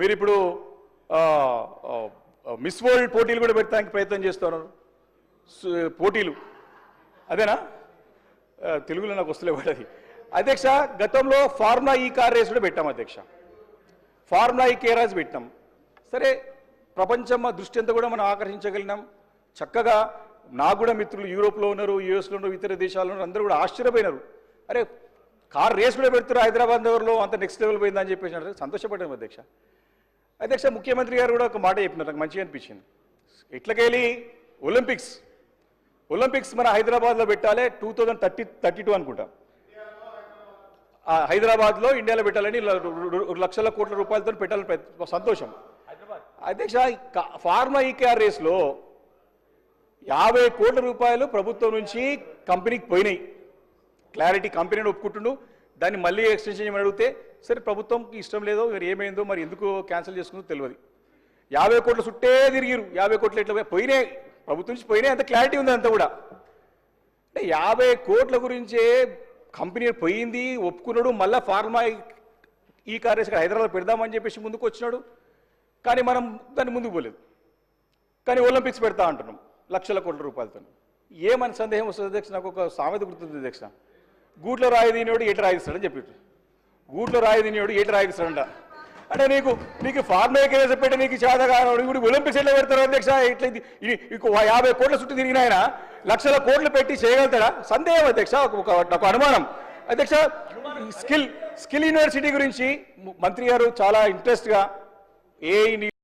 మీరు ఇప్పుడు miss world పోటీలు కూడా పెట్టడానికి ప్రయత్నం చేస్తున్నారు. సు- పోటీలు. అదేనా? తెలుగులో నాకు వస్తలే పడది అధ్యక్ష గతంలో ఫార్ములా ఈ కార్ రేస్ కూడా పెట్టాం అధ్యక్ష. ఫార్ములా ఈ కేరాజ్ పెట్టాం సరే ప్రపంచం దృష్టి అంతా కూడా మనం ఆకర్షించగలిగినాం. చక్కగా నాకు కూడా మిత్రులు యూరోప్లో ఉన్నారు యూఎస్లో ఉన్నారు ఇతర దేశాల్లో ఉన్నారు అందరూ కూడా ఆశ్చర్యపోయినారు. అరే కార్ రేస్ కూడా పెడుతున్నారు హైదరాబాద్ నగర్లో అంత నెక్స్ట్ లెవెల్ పోయిందని చెప్పేసి అంటే సంతోషపడ్డాను అధ్యక్ష. అధ్యక్ష ముఖ్యమంత్రి గారు కూడా ఒక మాట చెప్పినారు. నాకు మంచిగా అనిపించింది. ఇట్లకెళ్ళి ఒలింపిక్స్. ఒలింపిక్స్ మన హైదరాబాద్లో పెట్టాలి two thousand thirty thirty two అనుకుంటా హైదరాబాద్లో ఇండియాలో పెట్టాలని లక్షల కోట్ల రూపాయలతో పెట్టాలని సంతోషం. అధ్యక్ష ఫార్మా ఈకేఆర్ రేస్లో యాభై కోట్ల రూపాయలు ప్రభుత్వం నుంచి కంపెనీకి పోయినాయి. క్లారిటీ కంపెనీని ఒప్పుకుంటుండు. దాన్ని మళ్ళీ ఎక్స్టెన్షన్ చేయమని అడిగితే సరే ప్రభుత్వంకి ఇష్టం లేదో మరి ఏమైందో మరి ఎందుకు క్యాన్సిల్ చేసుకుందో తెలియదు. యాభై కోట్ల చుట్టే తిరిగిరు. యాభై కోట్లు ఎట్లా పోయి- పోయినాయి. ప్రభుత్వం నుంచి పోయినాయి. అంత క్లారిటీ ఉంది అంత కూడా. అంటే యాభై కోట్ల గురించే కంపెనీ పోయింది ఒప్పుకున్నాడు మళ్ళీ ఫార్మా ఈ కార్యస్ హైదరాబాద్ పెడదామని చెప్పేసి ముందుకు వచ్చినాడు. కానీ మనం దాన్ని ముందుకు పోలేదు. కానీ ఒలింపిక్స్ పెడతా అంటున్నాం లక్షల కోట్ల రూపాయలతో ఏమని సందేహం వస్తుంది అధ్యక్ష? నాకు ఒక సామెత గుర్తుంది అధ్యక్ష. గూట్లో రాయి తినేవాడు ఏటి రాయిస్తాడని చెప్పి గూట్లో రాయి తినేవాడు ఏటి రాయిస్తాడంట. అంటే నీకు నీకు ఫార్మా కేసు పెట్టి నీకు చేతగా ఇప్పుడు ఒలింపిక్స్ ఎట్లా పెడతారు అధ్యక్ష? ఇట్లా యాభై కోట్ల చుట్టూ తిరిగిన ఆయన లక్షల కోట్లు పెట్టి చేయగలుగుతాడా? సందేహం అధ్యక్ష ఒక అనుమానం. అధ్యక్ష స్కిల్ స్కిల్ యూనివర్సిటీ గురించి మంత్రి గారు చాలా ఇంట్రెస్ట్గా ఏ